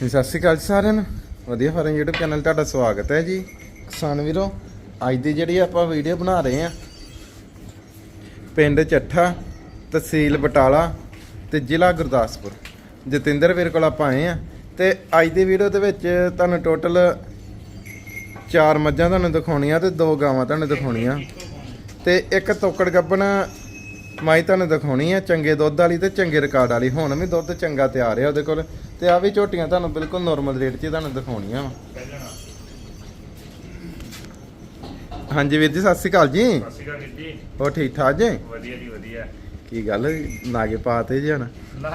ਜੀ, ਸਤਿ ਸ਼੍ਰੀ ਅਕਾਲ ਜੀ ਸਾਰਿਆਂ ਨੂੰ। ਵਧੀਆ ਫਾਰਮ YouTube ਚੈਨਲ ਤੁਹਾਡਾ ਸਵਾਗਤ ਹੈ ਜੀ। ਕਿਸਾਨ ਵੀਰੋ, ਅੱਜ ਦੀ ਜਿਹੜੀ ਆਪਾਂ ਵੀਡੀਓ ਬਣਾ ਰਹੇ ਆ ਪਿੰਡ ਚੱਠਾ, ਤਹਿਸੀਲ ਬਟਾਲਾ ਤੇ ਜ਼ਿਲ੍ਹਾ ਗੁਰਦਾਸਪੁਰ। ਜਤਿੰਦਰ ਵੀਰ ਕੋਲ ਆਪਾਂ ਆਏ ਆ ਤੇ ਅੱਜ ਦੀ ਵੀਡੀਓ ਦੇ ਵਿੱਚ ਤੁਹਾਨੂੰ ਟੋਟਲ ਚਾਰ ਮੱਝਾਂ ਤੁਹਾਨੂੰ ਦਿਖਾਉਣੀਆਂ ਤੇ ਦੋ ਗਾਵਾਂ ਤੁਹਾਨੂੰ ਦਿਖਾਉਣੀਆਂ। ਤੇ ਇੱਕ ਤੋਕੜ ਗੱਬਣ ਮਾਈ ਤੁਹਾਨੂੰ ਦਿਖਾਉਣੀ ਆ ਚੰਗੇ ਦੁੱਧ ਵਾਲੀ ਤੇ ਚੰਗੇ ਰਿਕਾਰਡ ਵਾਲੀ। ਹੁਣ ਵੀ ਦੁੱਧ ਚੰਗਾ ਤਿਆਰ ਹੈ ਉਹਦੇ ਕੋਲ। ਤੇ ਆ ਵੀ ਝੋਟੀਆਂ ਤੁਹਾਨੂੰ ਬਿਲਕੁਲ ਨਾਰਮਲ ਰੇਟ 'ਚ ਤੁਹਾਨੂੰ ਦਿਖਾਉਣੀਆਂ ਵਾ। ਹਾਂਜੀ ਵੀਰ ਜੀ ਸਤਿ ਸ਼੍ਰੀ ਅਕਾਲ ਜੀ। ਸਤਿ ਸ਼੍ਰੀ ਅਕਾਲ ਵੀਰ ਜੀ। ਹੋਰ ਠੀਕ ਠਾਕ ਜੀ? ਵਧੀਆ ਜੀ ਵਧੀਆ। ਕੀ ਗੱਲ ਨਾਗੇ ਪਾਤੇ ਜੀ ਹਣ।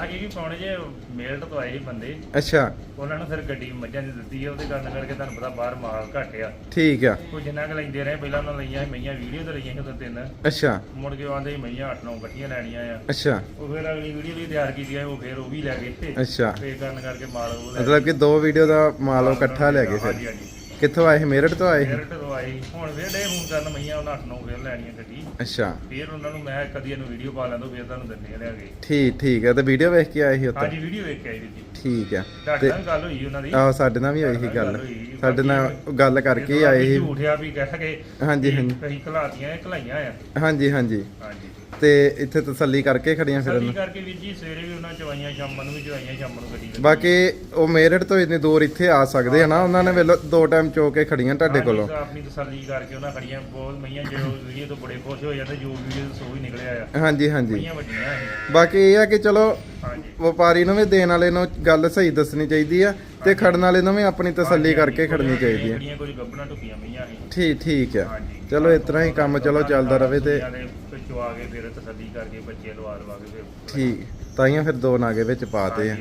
ਕੇ ਕੀ ਪਾਉਣੇ ਜੇ ਮੇਲਟ ਤੋਂ ਆਏ ਸੀ ਬੰਦੇ। ਅੱਛਾ। ਉਹਨਾਂ ਨੂੰ ਫਿਰ ਗੱਡੀ ਮੱਝਾਂ ਦੀ ਦਿੱਤੀ ਹੈ ਉਹਦੇ ਕਾਰਨ ਕਰਕੇ ਤੁਹਾਨੂੰ ਪਤਾ ਬਾਹਰ ਮਾਲ ਘੱਟ ਆ। ਠੀਕ ਆ। ਕੋਈ ਜਿੰਨਾ ਕੁ ਲੈਂਦੇ ਰਹੇ ਪਹਿਲਾਂ ਉਹਨਾਂ ਲਈਆਂ ਸੀ ਮਈਆਂ ਵੀਡੀਓ ਤੇ ਲਈਆਂ ਸੀ ਤਿੰਨ। ਅੱਛਾ। ਮੁੜ ਕੇ ਆਂਦੇ ਮਈਆਂ 8-9 ਇਕੱਠੀਆਂ ਲੈਣੀਆਂ ਆ। ਅੱਛਾ। ਉਹ ਫਿਰ ਅਗਲੀ ਵੀਡੀਓ ਲਈ ਤਿਆਰ ਕੀਤੀ ਆ ਉਹ ਫਿਰ ਉਹ ਵੀ ਲੈ ਗਏ ਅੱਛਾ। ਫੇਰ ਕਾਰਨ ਕਰਕੇ ਮਾਲ ਉਹ ਲੈ ਮਤਲਬ ਕਿ ਦੋ ਵੀਡੀਓ ਦਾ ਮਾਲ ਉਹ ਇਕੱਠਾ ਲੈ ਗਏ ਫਿਰ। ਹਾਂਜੀ ਹਾਂਜੀ। ਕਿੱਥੋਂ ਆਏ ਸੀ? ਮੇਰਠ ਤੋਂ ਆਏ ਸੀ? ਮੇਰਟ ਤੋਂ ਆਏ ਹੁਣ ਫਿਰ ਡੇ ਹੁਣ ਕਰਨ ਮਈਆਂ ਉਹਨਾਂ 8-9 ਫਿਰ ਲੈਣੀਆਂ ਗੱਡੀ। ਅੱਛਾ। ਫਿਰ ਉਹਨਾਂ ਨੂੰ ਮੈਂ ਕਦੀ ਇਹਨੂੰ ਵੀਡੀਓ ਪਾ ਲੈਂਦਾ ਫਿਰ ਤੁਹਾਨੂੰ ਆ ਲਿਆ ਕੇ। ਠੀਕ ਠੀਕ ਹੈ ਤੇ ਵੀਡੀਓ ਵੇਖ ਕੇ ਆਏ ਸੀ ਉੱਥੇ? ਹਾਂਜੀ ਵੀਡੀਓ ਵੇਖ ਕੇ ਵੀਰ ਜੀ। ਠੀਕ ਆ। ਤੁਹਾਡੇ ਤੇ ਨਾਲ ਗੱਲ ਹੋਈ ਉਹਨਾਂ ਦੀ? ਆਹੋ ਸਾਡੇ ਨਾਲ ਵੀ ਹੋਈ ਸੀ ਗੱਲ। ਸਾਡੇ ਨਾਲ ਗੱਲ ਕਰਕੇ ਹੀ ਆਏ ਸੀ। ਝੂਠਿਆ ਵੀ ਕਹਿ ਕੇ ਹਾਂਜੀ ਹਾਂਜੀ। ਕਈ ਘਲਾਤੀਆਂ ਘਲਾਈਆਂ ਆ। ਹਾਂਜੀ ਹਾਂਜੀ। ਹਾਂਜੀ। ਤੇ ਇੱਥੇ ਤਸੱਲੀ ਕਰਕੇ ਖੜੀਆਂ ਫਿਰ ਸੱਲੀ ਕਰਕੇ ਵੀਰ ਜੀ ਸਵੇਰੇ ਵੀ ਉਹਨਾਂ ਚਵਾਈਆਂ ਸ਼ਾਮਾਂ ਨੂੰ ਵੀ ਚਵਾਈਆਂ ਸ਼ਾਮਾਂ ਨੂੰ ਗੱਡੀ ਵਿੱਚ। ਬਾਕੀ ਉਹ ਮੇਰਠ ਤੋਂ ਇੰਨੀ ਦੂਰ ਇੱਥੇ ਆ ਸਕਦੇ ਆ ਨਾ ਉਹਨਾਂ ਨੇ ਵੇਲੋ ਦੋ ਟਾਈਮ ਚੋ ਕੇ ਖੜੀਆਂ ਤੁਹਾਡੇ ਹਾਂਜੀ, ਕੋਲੋਂ। ਆਪਣੀ ਤਸੱਲੀ ਕਰਕੇ ਉਹਨਾਂ ਖੜੀਆਂ। ਬਹੁਤ ਮਈਆਂ ਜੋ ਵੀਡੀਓ ਤੋਂ ਬੜੇ ਖੁਸ਼ ਹੋ ਜਾਂਦੇ ਜੋ ਵੀਡੀਓ ਤੋਂ ਸੋ ਹੀ ਨਿਕਲਿਆ ਆ। ਹਾਂਜੀ ਹਾਂਜੀ। ਮਈਆਂ ਵੱਡੀਆਂ ਸੀ ਬਾਕੀ ਇਹ ਆ ਕਿ ਚਲੋ ਹਾਂਜੀ। ਵਪਾਰੀ ਨੂੰ ਵੀ ਦੇਣ ਵਾਲੇ ਨੂੰ ਗੱਲ ਸਹੀ ਦੱਸਣੀ ਚਾਹੀਦੀ ਆ ਤੇ ਖੜਨ ਵਾਲੇ ਨੂੰ ਵੀ ਆਪਣੀ ਤਸੱਲੀ ਕਰਕੇ ਖੜਨੀ ਚਾਹੀਦੀ ਆ। ਜਿਹੜੀਆਂ ਕੁਝ ਗੱਬਣਾ ਟੁਕੀਆਂ ਮਈਆਂ ਸੀ ਠੀਕ ਠੀਕ ਆ। ਹਾਂਜੀ। ਚਲੋ ਤਰ੍ਹਾਂ ਹੀ ਕੰਮ ਚਲੋ ਚੱਲਦਾ ਰਵੇ ਤੇ ਚਵਾ ਕੇ ਫਿਰ ਤਸੱਲੀ ਕਰਕੇ ਬੱਚੇ ਲਵਾ ਲਵਾ ਕੇ ਫਿਰ ਠੀਕ ਤਾਈਆਂ ਫਿਰ ਦੋ ਨਾਗੇ ਵਿੱਚ ਪਾਤੇ ਆ।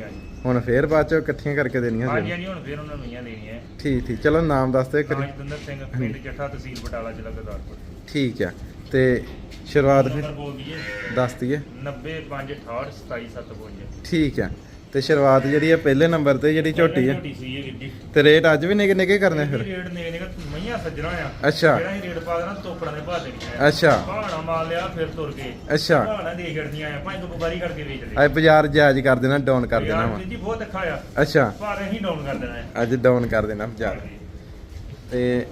ਹੁਣ ਫੇਰ ਬਾਅਦ ਚ ਇਕੱਠੀਆਂ ਕਰਕੇ ਦੇਣੀਆਂ ਹਾਂਜੀ ਹਾਂਜੀ ਹੁਣ ਫਿਰ ਉਹਨਾਂ ਨੂੰ ਦੇਣੀਆਂ। ਠੀਕ ਠੀਕ ਚਲੋ ਨਾਮ ਦੱਸ ਦਿਓ ਕਰੀ ਜਤਿੰਦਰ ਸਿੰਘ ਪਿੰਡ ਜੱਠਾ ਤਹਿਸੀਲ ਬਟਾਲਾ ਜ਼ਿਲ੍ਹਾ ਗੁਰਦਾਸਪੁਰ। ਠੀਕ ਆ ਤੇ ਸ਼ੁਰੂਆਤ ਫਿਰ ਦੱਸ ਦਈਏ। 9568277752 ਠੀਕ ਆ ਤੇ ਸ਼ੁਰੂਆਤ ਜਿਹੜੀ ਆ ਪਹਿਲੇ ਨੰਬਰ ਤੇ ਜਿਹੜੀ ਝੋਟੀ ਵੀਰ ਜੀ। ਤੇ ਰੇਟ ਅੱਜ ਵੀ ਨਿੱਕੇ ਨਿੱਕੇ ਕਰਨੇ ਫਿਰ? ਰੇਟ ਨੇ ਨੇ ਮਈਆਂ ਸੱਜਣਾ ਆ। ਅੱਛਾ। ਜਿਹੜਾ ਹੀ ਰੇਟ ਪਾ ਦੇਣਾ ਤੋਕੜਾਂ ਦੇ ਭਾਅ ਦੇਣੀਆਂ ਅੱਛਾ। ਭਾਣਾ ਮਾਲ ਲਿਆ ਫਿਰ ਤੁਰ ਗਏ। ਅੱਛਾ। ਭਾਣਾ ਦੇ ਛੜਦੀਆਂ ਆ ਭਾਈ ਤੋਂ ਵਪਾਰੀ ਕਰਕੇ ਵੇਚ ਦੇ। ਅੱਜ ਬਾਜ਼ਾਰ ਜਾਇਜ਼ ਕਰ ਦੇਣਾ ਡਾਊਨ ਕਰ ਦੇਣਾ ਵਾ। ਵੀਰ ਜੀ ਬਹੁਤ ਅੱਖਾ ਆ। ਅੱਛਾ। ਪਰ ਅਸੀਂ ਡਾਊਨ ਕਰ ਦੇਣਾ ਹੈ ਅੱਜ ਡਾਊਨ ਕਰ ਦੇਣਾ ਬਾਜ਼ਾਰ। ਤੇ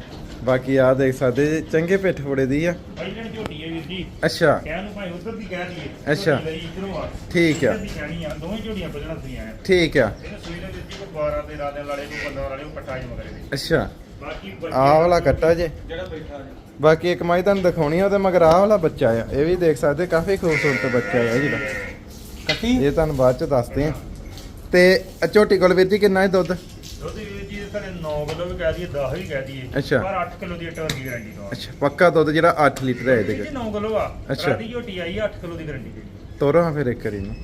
ਬਾਕੀ ਆ ਦੇਖ ਸਕਦੇ ਜੀ, ਚੰਗੇ ਪਿੱਠ ਫੋੜੇ ਦੀ ਆ। ਭਾਈ ਜਿਹੜੀ ਝੋਟੀ ਹੈ ਵੀਰ ਜੀ। ਅੱਛਾ। ਕਹਿਣ ਨੂੰ ਭਾਈ ਉਧਰ ਦੀ ਕਹਿ ਦਈਏ ਅੱਛਾ। ਇੱਧਰੋਂ ਆ। ਠੀਕ ਆ। ਇੱਧਰ ਦੀ ਕਹਿਣੀ ਆ ਦੋਵੇਂ ਝੋਟੀਆਂ ਪਹਿਲਾਂ ਸੁਈਆਂ ਆ। ਠੀਕ ਆ। ਇਹਨੇ ਸੂਈ ਦੇ ਵਿੱਚ ਕੋਈ 12 13 ਦਿਨ ਵਾਲੇ ਕੋਈ 15 ਵਾਲੇ ਕੋਈ ਪੱਟਾ ਜਿ ਮਗਰੇ ਦੇ। ਅੱਛਾ। ਬਾਕੀ ਆਹ ਵਾਲਾ ਕੱਟਾ ਜੇ। ਜਿਹੜਾ ਬੈਠਾ ਜੀ। ਬਾਕੀ ਇੱਕ ਮਾਈ ਤੁਹਾਨੂੰ ਦਿਖਾਉਣੀ ਆ ਉਹਦੇ ਮਗਰ ਆਹ ਵਾਲਾ ਬੱਚਾ ਆ। ਇਹ ਵੀ ਦੇਖ ਸਕਦੇ ਕਾਫੀ ਖੂਬਸੂਰਤ ਬੱਚਾ ਆ ਜਿਹੜਾ। ਕੱਟੀ? ਇਹ ਤੁਹਾਨੂੰ ਬਾਅਦ ਚ ਦੱਸਦੇ ਆ। ਤੇ ਆਹ ਝੋਟੀ ਕੋਲ ਵੀਰ ਜੀ ਕਿੰਨਾ ਹੈ ਦੁੱਧ? ਦੁੱਧ ਵੀਰ ਜੀ ਸਾਡੇ 9 ਕਿਲੋ ਵੀ ਕਹਿ ਦਈਏ 10 ਵੀ ਕਹਿ ਦਈਏ। ਅੱਛਾ। ਪਰ 8 ਕਿਲੋ ਦੀ ਟਰ ਦੀ ਗਾਰੰਟੀ ਦੋ ਅੱਛਾ ਪੱਕਾ ਦੁੱਧ ਜਿਹੜਾ 8 ਲੀਟਰ ਹੈ ਇਹਦੇ ਕੋਲ? 9 ਕਿਲੋ ਆ। ਅੱਛਾ। ਰਾਤੀ ਝੋਟੀ ਆਈ 8 ਕਿਲੋ ਦੀ ਗਾਰੰਟੀ ਦੇ ਤੋਰੋ ਹਾਂ ਫਿਰ ਇੱਕ ਵਾਰੀ ਨੂੰ।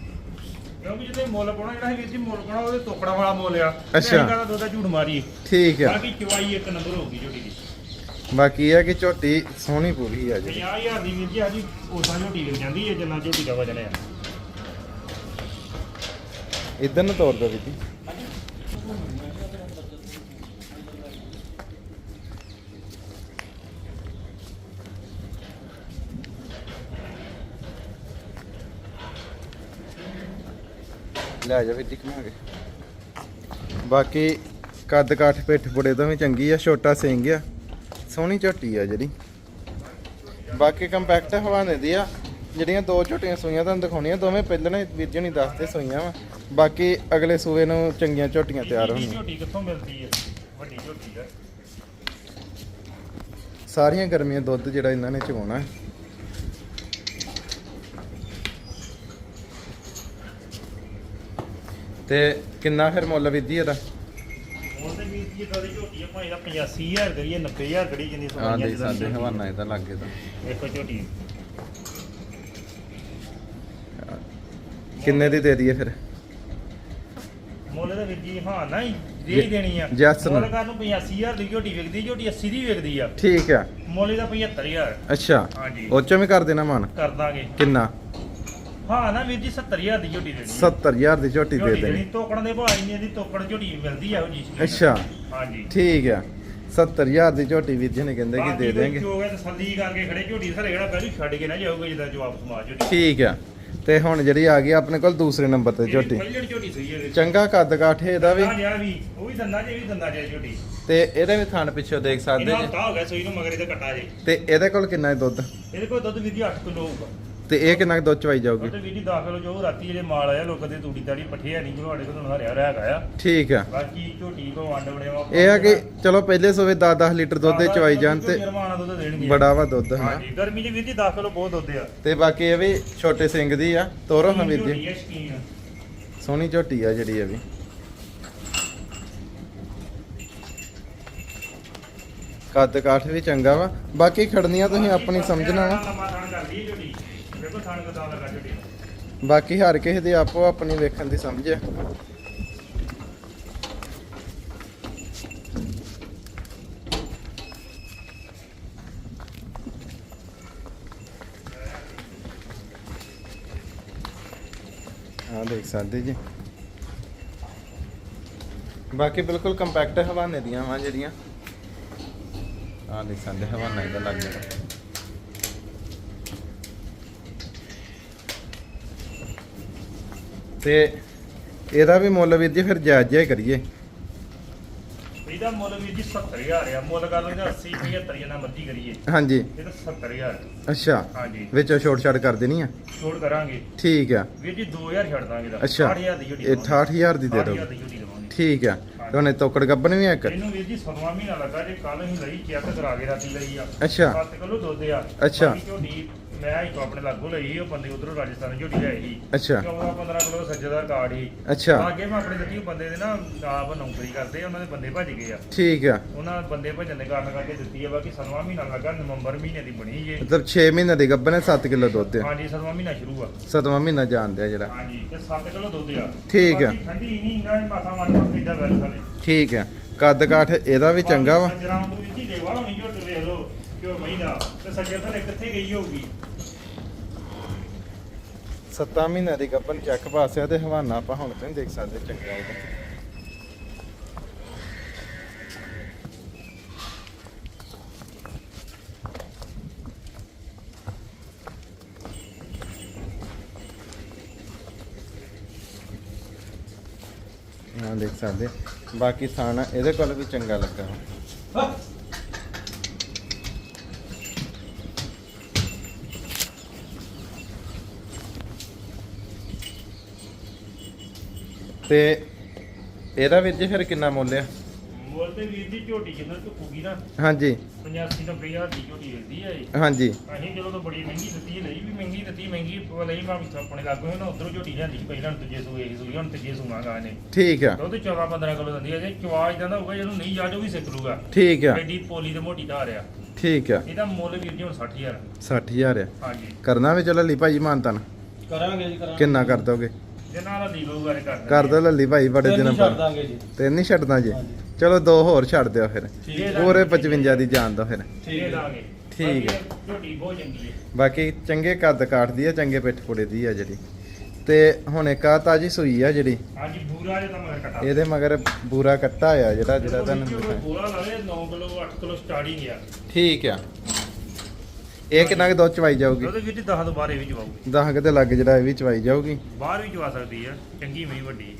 ਕਿਉਂਕਿ ਜਦੋਂ ਮੁੱਲ ਪਾਉਣਾ ਜਿਹੜਾ ਸੀ ਵੀਰ ਜੀ ਮੁੱਲ ਪਾਉਣਾ ਉਹਦੇ ਤੋਕੜਾ ਵਾਲਾ ਮੁੱਲ ਆ। ਅੱਛਾ। ਕਹਿੰਦਾ ਦੁੱਧ ਦਾ ਝੂਠ ਮਾਰੀ ਠੀਕ ਆ। ਬਾਕੀ ਚਵਾਈ ਇੱਕ ਨੰਬਰ ਹੋਊਗੀ ਝੋਟੀ ਦੀ। ਬਾਕੀ ਇਹ ਆ ਕਿ ਝੋਟੀ ਸੋਹਣੀ ਪੂਰੀ ਆ ਜੀ 50000 ਦੀ ਵੀਰ ਜੀ ਆਜੀ ਉਦਾਂ ਝੋਟੀ ਮਿਲ ਜਾਂਦੀ ਹੈ ਜਿੰਨਾ ਝੋਟੀ ਦਾ ਵਜਨ ਹੈ ਇਧਰ ਨੂੰ ਤੋਰ ਦੋ ਵੀਰ ਜੀ। ਲੈ ਜਾ ਵੀਰ ਜੀ ਕਮਾ ਕੇ ਬਾਕੀ ਕੱਦ ਕਾਠ ਪਿੱਠ ਪੁੜੇ ਤੋਂ ਵੀ ਚੰਗੀ ਆ ਛੋਟਾ ਸਿੰਘ ਆ ਸੋਹਣੀ ਝੋਟੀ ਆ ਜਿਹੜੀ। ਬਾਕੀ ਕੰਪੈਕਟ ਹਵਾਨੇ ਦੀ ਆ ਜਿਹੜੀਆਂ ਦੋ ਝੋਟੀਆਂ ਸੂਈਆਂ ਤੁਹਾਨੂੰ ਦਿਖਾਉਣੀਆਂ ਦੋਵੇਂ ਪਹਿਲਾਂ ਨੇ ਵੀਰ ਜੀ ਨਹੀਂ ਦੱਸਦੇ ਸੂਈਆਂ ਵਾ। ਬਾਕੀ ਅਗਲੇ ਸੂਏ ਨੂੰ ਚੰਗੀਆਂ ਝੋਟੀਆਂ ਤਿਆਰ ਹੋਣੀਆਂ। ਝੋਟੀ ਕਿੱਥੋਂ ਮਿਲਦੀ ਹੈ ਵੱਡੀ ਝੋਟੀ ਹੈ ਸਾਰੀਆਂ ਗਰਮੀਆਂ ਦੁੱਧ ਜਿਹੜਾ ਇਹਨਾਂ ਨੇ ਚਵਾਉਣਾ ਹੈ ਤੇ ਕਿੰਨਾ ਫਿਰ ਮੁੱਲ ਜੀ ਇਹਦਾ? ਉਹਦੇ ਵੀਰ ਜੀ ਝੋਟੀ ਹੈ ਭਾਈ ਦਾ 85000 ਕਰੀਏ 90000 ਕਰੀ ਜਿੰਨੀ ਹਾਂ ਸਵਾਈਆਂ ਦੇ ਸਾਡੇ ਹਵਾਨਾ ਇਹਦਾ ਲੱਗੇ ਤਾਂ। ਦੇਖੋ ਝੋਟੀ। ਕਿੰਨੇ ਦੀ ਦੇ ਦਈਏ ਫਿਰ? ਮੁੱਲ ਦਾ ਵੀਰ ਜੀ ਹਾਂ ਨਾ ਹੀ ਦੇ ਹੀ ਦੇਣੀ ਆ। Yes, ਮੁੱਲ ਨਾ। ਕਰਨ ਨੂੰ 85000 ਦੀ ਝੋਟੀ ਵਿਕਦੀ ਝੋਟੀ 80 ਦੀ ਵਿਕਦੀ ਆ। ਠੀਕ ਆ। ਮੁੱਲ ਦਾ 75000 ਅੱਛਾ। ਹਾਂਜੀ। ਉਹ ਚੋਂ ਵੀ ਕਰ ਦੇਣਾ ਮਨ? ਕਰ ਦਾਂਗੇ। ਕਿੰਨਾ? ਹਾਂ ਨਾ ਵੀਰ ਜੀ 70000 ਦੀ ਝੋਟੀ ਦੇਣੀ ਆ। 70000 ਦੀ ਝੋਟੀ ਦੇ ਝੋਟੀ ਦੇਣੀ। ਦੇਣੀ ਤੋਕਣ ਦੇ ਭਾਅ ਇੰਨੇ ਦੀ ਤੋਕਣ ਝੋਟੀ ਮਿਲਦੀ ਆ ਉਹ ਜੀ। ਅੱਛਾ। ਹਾਂਜੀ। ਠੀਕ ਆ। 70000 ਦੀ ਝੋਟੀ ਵੀਰ ਜੀ ਨੇ ਕਹਿੰਦੇ ਕਿ ਦੇ ਦੇਣਗੇ। ਜੋ ਹੈ ਤਸੱਲੀ ਕਰਕੇ ਖੜੇ ਝੋਟੀ ਸਾਰੇ ਜਿਹੜਾ ਪਹਿਲੀ ਛੱਡ ਕੇ ਨਾ ਜਾਊਗਾ ਜਿੱਦਾਂ ਜਵਾਬ ਸਮਾਜ ਝੋਟੀ। ਠੀਕ ਆ। ਤੇ ਹੁਣ ਜਿਹੜੀ ਆ ਗਈ ਆਪਣੇ ਕੋਲ ਦੂਸਰੇ ਨੰਬਰ ਤੇ ਝੋਟੀ। ਚੰਗਾ ਕੱਦ ਕਾਠ ਇਹਦਾ ਵੀ। ਹਾਂ ਜਿਆ ਵੀ ਉਹ ਵੀ ਦੰਦਾ ਜੇ ਵੀ ਦੰਦਾ ਜੇ ਝੋਟੀ। ਤੇ ਇਹਦੇ ਵੀ ਥਣ ਪਿੱਛੋਂ ਦੇਖ ਸਕਦੇ ਇਹਨਾਂ ਜੀ। ਹਫਤਾ ਹੋ ਗਿਆ ਸੂਈ ਨੂੰ ਮਗਰ ਇਹਦੇ ਕੱਟਾ ਜੇ। ਤੇ ਇਹਦੇ ਕੋਲ ਕਿੰਨਾ ਹੈ ਦੁੱਧ? ਇਹਦੇ ਕੋਲ ਦੁੱਧ ਵੀਰ ਜੀ 8 ਕਿਲੋ ਹੋਊਗਾ। ਤੇ ਇਹ ਕਿੰਨਾ ਕੁ ਦੁੱਧ ਚਵਾਈ ਜਾਊਗੀ? ਜੀ 10 ਕਿਲੋ ਜੋ ਰਾਤੀ ਜਿਹੜੇ ਮਾਲ ਆਇਆ ਲੋਕਾਂ ਦੇ ਤੂੜੀ ਤਾੜੀ ਪੱਠੇ ਨਹੀਂ ਜੋ ਸਾਡੇ ਕੋਲ ਤੁਹਾਨੂੰ ਹਰਿਆ ਰਿਹਾ ਹੈਗਾ ਆ। ਠੀਕ ਆ। ਬਾਕੀ ਝੋਟੀ ਕੋ ਵੰਡ ਬੜੇਵਾ ਇਹ ਆ ਕਿ ਚਲੋ ਪਹਿਲੇ ਸੋਵੇ 10-10 ਲੀਟਰ ਦੁੱਧ ਦੇ ਚਵਾਈ ਜਾਣ ਤੇ ਜਰਮਾਨਾ ਦੁੱਧ ਦੇਣਗੇ ਬੜਾ ਵਾ ਦੁੱਧ ਹਨਾ? ਹਾਂਜੀ ਗਰਮੀ ਚ ਵੀਰ ਜੀ 10 ਕਿਲੋ ਬਹੁਤ ਦੁੱਧ ਆ। ਤੇ ਬਾਕੀ ਇਹ ਵੀ ਛੋਟੇ ਸਿੰਘ ਦੀ ਆ ਤੋਰੋ ਹਾਂ ਵੀਰ ਜੀ। ਸੋਹਣੀ ਝੋਟੀ ਆ ਜਿਹੜੀ ਇਹ ਵੀ। ਕੱਦ ਕਾਠ ਵੀ ਚੰਗਾ ਵਾ। ਬਾਕੀ ਖੜਨੀਆਂ ਤੁਸੀਂ ਆਪਣੀ ਸਮਝਣਾ ਵਾ। ਲੰਮਾ ਥਾਣ ਕਰਦੀ ਹੈ ਝੋਟੀ ਬਾਕੀ ਹਰ ਕਿਸੇ ਦੇ ਆਪੋ ਆਪਣੀ ਵੇਖਣ ਦੀ ਸਮਝ ਆ ਦੇਖ ਸਕਦੇ ਜੀ। ਬਾਕੀ ਬਿਲਕੁਲ ਕੰਪੈਕਟ ਹਵਾਨੇ ਦੀਆਂ ਵਾ ਜਿਹੜੀਆਂ। ਆ ਦੇਖ ਸਕਦੇ ਹਵਾਨਾ ਇਹਦਾ ਲੱਗ ਜਾਂਦਾ ਤੇ ਇਹਦਾ ਵੀ ਮੁੱਲ ਵੀਰ ਜੀ ਫਿਰ ਜਾਇਜ਼ ਜਿਹਾ ਹੀ ਕਰੀਏ। ਇਹਦਾ ਮੁੱਲ ਵੀਰ ਜੀ 70000 ਆ। ਮੁੱਲ ਕਰ ਲੈਂਦੇ 80 75 ਜਨਾ ਮਰਜ਼ੀ ਕਰੀਏ। ਹਾਂਜੀ। ਇਹ ਤਾਂ 70000 ਅੱਛਾ। ਹਾਂਜੀ। ਵਿੱਚੋਂ ਛੋਟ ਛਾਟ ਕਰ ਦੇਣੀ ਆ? ਛੋੜ ਕਰਾਂਗੇ। ਠੀਕ ਆ। ਵੀਰ ਜੀ 2000 ਛੱਡ ਦਾਂਗੇ ਦਾ ਅੱਛਾ। 6000 ਦੀ ਇਹ 68000 ਦੀ ਦੇ ਦਿਓ। 68000 ਠੀਕ ਆ। ਤੇ ਉਹਨੇ ਤੋਕੜ ਗੱਬਨ ਵੀ ਆ ਇੱਕ? ਇਹਨੂੰ ਵੀਰ ਜੀ ਸਤਵਾਂ ਮਹੀਨਾ ਲੱਗਾ ਜੇ। ਕੱਲ ਹੀ ਲਈ ਚੈੱਕ ਕਰਾ ਕੇ ਰਾਤੀ ਲਈ ਆ। ਅੱਛਾ। 7 ਕਿਲੋ ਦੁੱਧ ਆ। ਅੱਛਾ। ਝੋਟੀ ਮੈਂ ਇੱਕ ਆਪਣੇ ਲਾਗੋਂ ਲਈ ਸੀ, ਉਹ ਬੰਦੇ ਉਧਰੋਂ ਰਾਜਸਥਾਨ ਝੋਟੀ ਲਿਆਈ ਸੀ। ਅੱਛਾ। 14 15 ਕਿਲੋ ਸੱਜੇਦਾਰ ਕਾਰਡ ਸੀ। ਅੱਛਾ। ਅੱਗੇ ਮੈਂ ਆਪਣੇ ਦਿੱਤੀ ਬੰਦੇ ਦੇ ਨਾ ਆਪ ਨੌਕਰੀ ਕਰਦੇ ਆ, ਉਹਨਾਂ ਦੇ ਬੰਦੇ ਭੱਜ ਗਏ ਆ। ਠੀਕ ਆ। ਉਹਨਾਂ ਬੰਦੇ ਭੱਜਣ ਦੇ ਕਾਰਨ ਕਰਕੇ ਦਿੱਤੀ ਆ ਬਾਕੀ ਸਨਵਾ ਮਹੀਨਾ ਲੱਗਾ ਨਵੰਬਰ ਮਹੀਨੇ ਦੀ ਬਣੀ ਜੇ। ਮਤਲਬ 6 ਮਹੀਨੇ ਦੀ ਗੱਬਨ ਹੈ 7 ਕਿਲੋ ਦੁੱਧ ਆ। ਹਾਂਜੀ ਸਨਵਾ ਮਹੀਨਾ ਸ਼ੁਰੂ ਆ। ਸਤਵਾਂ ਮਹੀਨਾ ਜਾਣਦੇ ਆ ਜਿਹੜਾ। ਹਾਂਜੀ ਤੇ 7 ਕਿਲੋ ਦੁੱਧ ਆ। ਠੀਕ ਆ। ਬਾਕੀ ਠੰਡੀ ਨਹੀਂ ਨਾ ਮਾਥਾ ਮਾਰ ਕਿੱਦਾਂ ਵੈਲ ਥਲੇ ਠੀਕ ਆ। ਕੱਦ ਕਾਠ ਇਹਦਾ ਵੀ ਚੰਗਾ ਵਾ। ਸੱਜਰਾਂ ਨੂੰ ਵੀ ਜੀ ਦੇਵਾ ਹੋਣੀ ਜੋ ਵੇਖ ਲੋ ਕਿਉਂ ਮਹੀਨਾ। ਤੇ ਸੱਜਰ ਥਲੇ ਕਿੱਥੇ ਗਈ ਹੋਊਗੀ? 7 ਮਹੀਨਿਆਂ ਦੀ ਗੱਬਨ ਚੈੱਕ ਪਾਸਿਆ ਤੇ ਹਵਾਨਾ ਆਪਾਂ ਹੁਣ ਤੇ ਦੇਖ ਸਕਦੇ ਚੰਗਾ ਉਹਦਾ ਹਾਂ ਦੇਖ ਸਕਦੇ। ਬਾਕੀ ਥਾਣਾ, ਇਹਦੇ ਕੋਲ ਵੀ ਚੰਗਾ ਲੱਗਾ। ਤੇ ਇਹਦਾ ਵੀਰ ਜੀ ਫਿਰ ਕਿੰਨਾ ਮੁੱਲ ਆ? ਮੁੱਲ ਤੇ ਵੀਰ ਦੀ ਝੋਟੀ ਜਿੰਨਾ ਝੁਕੂਗੀ ਨਾ ਹਾਂਜੀ। 85 90 ਹਜ਼ਾਰ ਦੀ ਝੋਟੀ ਮਿਲਦੀ ਹੈ ਇਹ। ਹਾਂਜੀ। ਅਸੀਂ ਜਦੋਂ ਤਾਂ ਬੜੀ ਮਹਿੰਗੀ ਦਿੱਤੀ ਲਈ ਵੀ ਮਹਿੰਗੀ ਦਿੱਤੀ ਮਹਿੰਗੀ ਲਈ ਮੈਂ ਵੀ ਆਪਣੇ ਲਾਗੋਂ ਨਾ ਉਧਰੋਂ ਝੋਟੀ ਲਿਆਂਦੀ ਪਹਿਲਾਂ ਨੂੰ ਤੀਜੇ ਸੂਏ ਸੀ ਸੂਈ ਹੁਣ ਤੀਜੇ ਸੂਣਾ ਨੇ। ਠੀਕ ਆ। ਦੁੱਧ 14 15 ਕਿਲੋ ਦਿੰਦੀ ਹੈ ਜੇ ਚਵਾ ਇਦਾਂ ਦਾ ਹੋਊਗਾ ਜਿਹਨੂੰ ਨਹੀਂ ਜਾਜ ਵੀ ਸਿੱਖ ਲੂਗਾ ਠੀਕ ਆ। ਐਡੀ ਪੋਲੀ ਤੇ ਮੋਟੀ ਧਾਰ ਆ। ਠੀਕ ਆ। ਇਹਦਾ ਮੁੱਲ ਵੀਰ ਜੀ ਹੁਣ 60000 60000 ਆ। ਹਾਂਜੀ। ਕਰਨਾ ਵੀ ਚਲੋ ਲਈ ਭਾਈ ਮਾਨਤਨ। ਕਰਾਂਗੇ ਜੀ ਕਰਾਂਗੇ। ਕਿੰਨਾ ਕਰ ਦੋਗੇ? ਜਿੰਨਾ ਦਾ ਦੀ ਲਊਗਾ ਇਹ ਕਰ ਕਰ ਦੋ ਲੱਲੀ ਭਾਈ ਬੜੇ ਦਿਨਾਂ ਛੱਡ ਬਾਅਦ। ਦਾਂਗੇ ਜੀ। ਤਿੰਨ ਨਹੀਂ ਛੱਡਦਾ ਜੀ। ਹਾਂਜੀ। ਚਲੋ ਦੋ ਹੋਰ ਛੱਡ ਦਿਓ ਫਿਰ। ਠੀਕ ਹੈ। ਪੂਰੇ 55 ਦੀ ਜਾਣ ਦੋ ਫਿਰ। ਠੀਕ ਹੈ। ਦਾਂਗੇ। ਠੀਕ ਹੈ। ਬਾਕੀ ਝੋਟੀ ਬਹੁਤ ਚੰਗੀ ਹੈ। ਬਾਕੀ ਚੰਗੇ ਕੱਦ ਕਾਠਦੀ ਆ ਚੰਗੇ ਪਿੱਠ ਪੁੜੇ ਦੀ ਆ ਜਿਹੜੀ। ਤੇ ਹੁਣ ਇੱਕ ਆ ਤਾਜੀ ਸੂਈ ਆ ਜਿਹੜੀ। ਹਾਂਜੀ ਬੂਰਾ ਜੇ ਤਾਂ ਮਗਰ ਕਟਾ। ਇਹਦੇ ਮਗਰ ਬੂਰਾ ਕੱਟਾ ਆ ਜਿਹੜਾ ਜਿਹੜਾ ਤੁਹਾਨੂੰ ਦਿਖਾਇਆ। ਬੂਰਾ ਲਾਵੇ 9 ਕਿਲੋ 8 ਕਿਲੋ ਸਟਾਰਟਿੰਗ ਆ। ਠੀਕ ਆ। ਇਹ ਕਿੰਨਾ ਕੁ ਦੁੱਧ ਚਵਾਈ ਜਾਊਗੀ? ਉਹਦੇ ਵਿੱਚ 10 ਤੋਂ ਇਹ ਵੀ ਜਵਾਊਗੀ 10 ਕਿਤੇ ਲੱਗ ਜਿਹੜਾ ਇਹ ਵੀ ਚਵਾਈ ਜਾਊਗੀ। ਬਾਹਰ ਵੀ ਜਵਾ ਸਕਦੀ ਆ ਚੰਗੀ ਮਈ ਵੱਡੀ।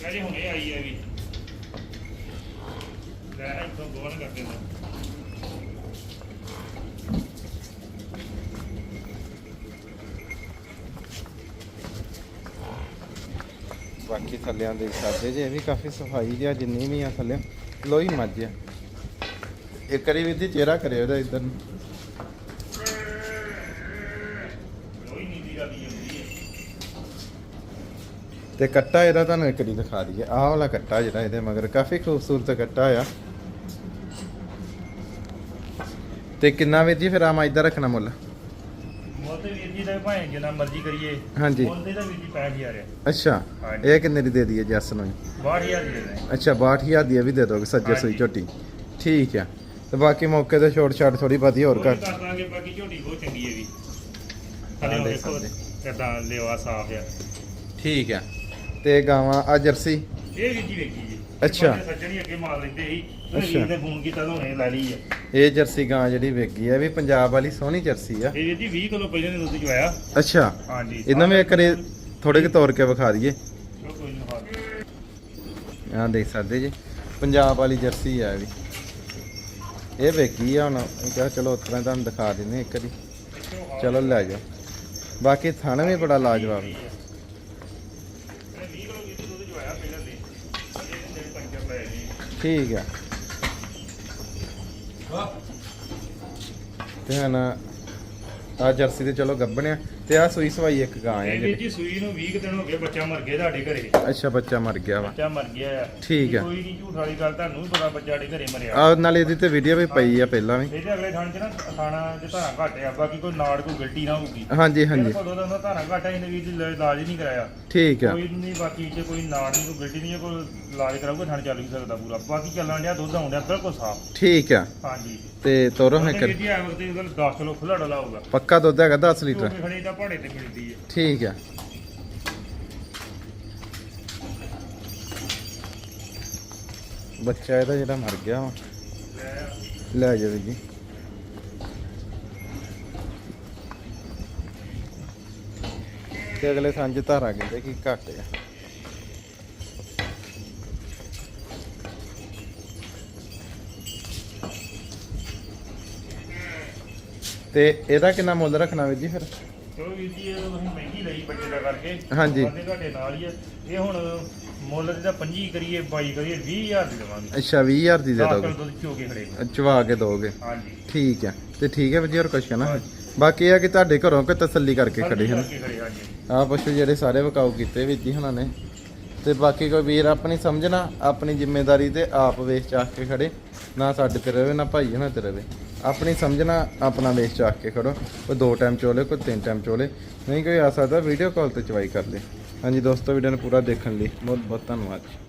ਕਹਿੰਦੇ ਹੁਣੇ ਆਈ ਹੈ ਵੀ ਲੈ ਇੱਥੋਂ ਗੋਲ ਕਰਕੇ ਦਾ। ਬਾਕੀ ਥੱਲਿਆਂ ਦੇ ਸਕਦੇ ਜੇ ਇਹ ਵੀ ਕਾਫੀ ਸਫ਼ਾਈ ਜਿਆ ਜਿੰਨੀ ਵੀ ਆ ਥੱਲੇ ਲੋਈ ਮੱਝ ਆ। ਇੱਕ ਵਾਰੀ ਵੀ ਦੀ ਚਿਹਰਾ ਕਰਿਓ ਇਹਦਾ ਇਧਰ ਨੂੰ। ਤੇ ਕੱਟਾ ਇਹਦਾ ਤੁਹਾਨੂੰ ਇੱਕ ਵਾਰੀ ਦਿਖਾ ਦਈਏ। ਆਹ ਵਾਲਾ ਕੱਟਾ ਜਿਹੜਾ ਇਹਦੇ ਮਗਰ ਕਾਫੀ ਖੂਬਸੂਰਤ ਕੱਟਾ ਆ। ਤੇ ਕਿੰਨਾ ਵੀਰ ਜੀ ਫਿਰ ਆ ਮੱਝ ਦਾ ਰੱਖਣਾ ਮੁੱਲ? ਤੇ ਵੀਰ ਜੀ ਦਾ ਭਾਵੇਂ ਜਿੰਨਾ ਮਰਜ਼ੀ ਕਰੀਏ ਹਾਂਜੀ। ਮੁੱਲ ਤੇ ਵੀਰ ਜੀ 65000 ਹੈ ਅੱਛਾ ਹਾਂਜੀ। ਇਹ ਕਿੰਨੇ ਦੀ ਦੇ ਦਈਏ ਜੱਸ ਨੂੰ? ਜੀ? 62000 ਦੀ ਦੇ ਦੇ ਅੱਛਾ 62000 ਦੀ ਇਹ ਵੀ ਦੇ ਦੋਗੇ ਸੱਜੇ ਸੂਈ ਹਾਂਜੀ। ਝੋਟੀ। ਠੀਕ ਆ। ਤੇ ਬਾਕੀ ਮੌਕੇ ਤੇ ਛੋਟ ਛਾਟ ਥੋੜੀ ਬਾਤੀ ਹੋਰ ਕਰ। ਕਰ ਦਾਂਗੇ ਬਾਕੀ ਝੋਟੀ ਬਹੁਤ ਚੰਗੀ ਹੈ ਵੀ ਹਾਂ, ਦੇਖ ਦੇਖੋ ਸਕਦੇ। ਕਿਦਾਂ ਲਿਵਾ ਸਾਫ਼ ਆ। ਠੀਕ ਆ। ਤੇ ਗਾਵਾਂ ਆ ਜਰਸੀ? ਇਹ ਵੀ ਜੀ ਵੇਖੀ ਜੀ। ਅੱਛਾ। ਸੱਜਣੀ ਅੱਗੇ ਮਾਰ ਲੈਂਦੇ ਸੀ। ਤੁਸੀਂ ਵੀਰ ਨੇ ਫੋਨ ਕੀਤਾ ਤਾਂ ਹੁਣੇ ਲੈ ਲਈ ਆ। ਇਹ ਜਰਸੀ ਗਾਂ ਜਿਹੜੀ ਵੇਗੀ ਆ ਇਹ ਵੀ ਪੰਜਾਬ ਵਾਲੀ ਸੋਹਣੀ ਜਰਸੀ ਆ। ਇਹ ਵੀਰ ਜੀ 20 ਕਿਲੋ ਪਹਿਲਾਂ ਦੇ ਦੁੱਧ ਚ ਆਇਆ। ਅੱਛਾ। ਹਾਂਜੀ। ਇਹਨਾਂ ਵਿੱਚ ਕਰੇ ਥੋੜੇ ਕੁ ਤੋੜ ਕੇ ਵਿਖਾ ਦਈਏ। ਚਲੋ ਕੋਈ ਨਹੀਂ ਖਾ ਆਹ ਦੇਖ ਸਕਦੇ ਜੀ ਪੰਜਾਬ ਵਾਲੀ ਜਰਸੀ ਆ ਇਹ ਵੀ। ਇਹ ਵੇਗੀ ਆ ਹੁਣ ਅਸੀਂ ਕਿਹਾ ਚਲੋ ਉਸ ਤਰ੍ਹਾਂ ਤੁਹਾਨੂੰ ਦਿਖਾ ਦਿੰਦੇ ਹਾਂ ਇੱਕ ਵਾਰੀ। ਚਲੋ ਲੈ ਜਾਓ। ਬਾਕੀ ਥਣ ਵੀ ਬੜਾ ਲਾਜਵਾਬ। ਹੈ। 20 ਕਿਲੋ ਵੀਰ ਜੀ ਦੁੱਧ ਚ ਆਇਆ ਪਹਿਲਾਂ ਦੇ ਇਹ ਜਿਹੜੇ ਪੰਜਰ ਲੈ ਜੀ ਠੀਕ ਆ ਤੇ ਹੁਣ ਆ ਜਰਸੀ ਤੇ ਚਲੋ ਗੱਬਣਿਆ। ਤੇ ਆ ਸੂਈ ਸਵਾਈ ਇੱਕ ਗਾਂ ਆ ਇਹ ਵੀਰ ਜਿਹੜੀ ਜੀ ਸੂਈ ਨੂੰ 20 ਕੁ ਦਿਨ ਹੋ ਗਏ ਬੱਚਾ ਮਰ ਗਿਆ ਤੁਹਾਡੇ ਘਰੇ। ਅੱਛਾ ਬੱਚਾ ਮਰ ਗਿਆ ਵਾ। ਬੱਚਾ ਮਰ ਗਿਆ ਆ। ਠੀਕ ਆ। ਕੋਈ ਨਹੀਂ ਝੂਠ ਵਾਲੀ ਗੱਲ ਤੁਹਾਨੂੰ ਵੀ ਪਤਾ ਬੱਚਾ ਸਾਡੇ ਘਰੇ ਮਰਿਆ। ਆ ਨਾਲ ਇਹਦੀ ਤੇ ਵੀਡੀਓ ਵੀ ਪਈ ਆ ਪਹਿਲਾਂ ਵੀ। ਇਹਦੇ ਅਗਲੇ ਥਾਂ 'ਚ ਨਾ ਥਾਣਾ ਚ ਧਾਰਾਂ ਘੱਟ ਆ ਬਾਕੀ ਕੋਈ ਨਾੜ ਕੋਈ ਗੱਡੀ ਨਾ ਹੋਊਗੀ। ਹਾਂਜੀ ਹਾਂਜੀ। ਕੋਲ ਉਹਦਾ ਧਾਰਾਂ ਘੱਟ ਆ ਇਹਨੇ ਵੀ ਜੀ ਇਲਾਜ ਹੀ ਨਹੀਂ ਕਰਾਇਆ। ਠੀਕ ਆ। ਕੋਈ ਨਹੀਂ ਬਾਕੀ ਚ ਕੋਈ ਨਾੜ ਨਹੀਂ ਕੋਈ ਗੱਡੀ ਨਹੀਂ ਕੋਈ ਇਲਾਜ ਕਰਾਊਗਾ ਥਾਂ ਚੱਲ ਵੀ ਸਕਦਾ ਪੂਰਾ। ਬਾਕੀ ਚੱਲਣ ਡਿਆ ਦੁੱਧ ਡਿਆ ਬਿਲਕੁਲ ਸਾਫ਼। ਠੀਕ ਆ। ਹਾਂਜੀ। ਤੇ ਤੋਰੋ ਹਾਂ ਕਰ ਜੀ ਆ ਵਕਤ ਇਹ 10 ਕਿਲੋ ਖੁੱਲਾ ਡੋਲਾ ਹੋਊਗਾ ਪੱਕਾ ਦੁੱਧ ਹੈਗਾ 10 ਲੀਟਰ। ਕਿਉਂਕਿ ਖੜੇ ਤਾਂ ਪਹਾੜੇ ਤੇ ਮਿਲਦੀ ਹੈ ਠੀਕ ਆ। ਬੱਚਾ ਇਹਦਾ ਜਿਹੜਾ ਮਰ ਗਿਆ ਵਾ। ਲੈ ਜਾਓ ਜੀ। ਤੇ ਅਗਲੇ ਸੰਜ ਧਾਰਾ ਕਹਿੰਦੇ ਕਿ ਘੱਟ ਆ। ਤੇ ਇਹਦਾ ਕਿੰਨਾ ਮੁੱਲ ਰੱਖਣਾ ਵੀਰ ਜੀ ਫਿਰ? ਚਲੋ ਵੀਰ ਜੀ ਇਹ ਤੁਸੀਂ ਮਹਿੰਗੀ ਲਈ ਬੱਚੇ ਦਾ ਕਰਕੇ। ਹਾਂਜੀ। ਵਾਧੇ ਘਾਟੇ ਨਾਲ ਹੀ ਇਹ ਹੁਣ ਮੁੱਲ ਦਾ 25 ਕਰੀਏ 22 ਕਰੀਏ 20000 ਦੀ ਦੇਵਾਂਗੇ। ਅੱਛਾ 20000 ਦੀ ਦੇ 10 ਦੋਗੇ। ਕਿਲੋ ਦੁੱਧ ਚੋ ਕੇ ਖੜੇ ਚਵਾ ਕੇ ਦੋਗੇ। ਹਾਂਜੀ। ਠੀਕ ਆ। ਤੇ ਠੀਕ ਹੈ ਵੀਰ ਜੀ ਹੋਰ ਕੁਛ ਹੈ ਨਾ ਹਾਂਜੀ। ਬਾਕੀ ਇਹ ਆ ਕਿ ਤੁਹਾਡੇ ਘਰੋਂ ਕੋਈ ਤਸੱਲੀ ਕਰਕੇ ਖੜੇ ਹਨ? ਕਰਕੇ ਖੜੇ ਹਾਂਜੀ। ਆ ਪਸ਼ੂ ਜਿਹੜੇ ਸਾਰੇ ਵਿਕਾਊ ਕੀਤੇ ਵੀਰ ਜੀ ਹੁਣਾਂ ਨੇ। ਤੇ ਬਾਕੀ ਕੋਈ ਵੀਰ ਆਪਣੀ ਸਮਝਣਾ ਆਪਣੀ ਜ਼ਿੰਮੇਵਾਰੀ ਤੇ ਆਪ ਵੇਚ ਚਾਕ ਕੇ ਖੜੇ। ਨਾ ਸਾਡੇ ਤੇ ਰਵੇ ਨਾ ਭਾਈ ਨਾ ਤੇ ਰਵੇ। ਆਪਣੀ ਸਮਝਣਾ ਆਪਣਾ ਵੇਚ ਚਾਕ ਕੇ ਖੜੋ। ਕੋਈ ਦੋ ਟਾਈਮ ਚੋਲੇ, ਕੋਈ ਤਿੰਨ ਟਾਈਮ ਚੋਲੇ। ਨਹੀਂ ਕੋਈ ਆ ਸਕਦਾ ਵੀਡੀਓ ਕਾਲ ਤੇ ਚਵਾਈ ਕਰ ਲੇ। ਹਾਂਜੀ ਦੋਸਤੋ ਵੀਡੀਓ ਨੂੰ ਪੂਰਾ ਦੇਖਣ ਲਈ ਬਹੁਤ ਬਹੁਤ ਧੰਨਵਾਦ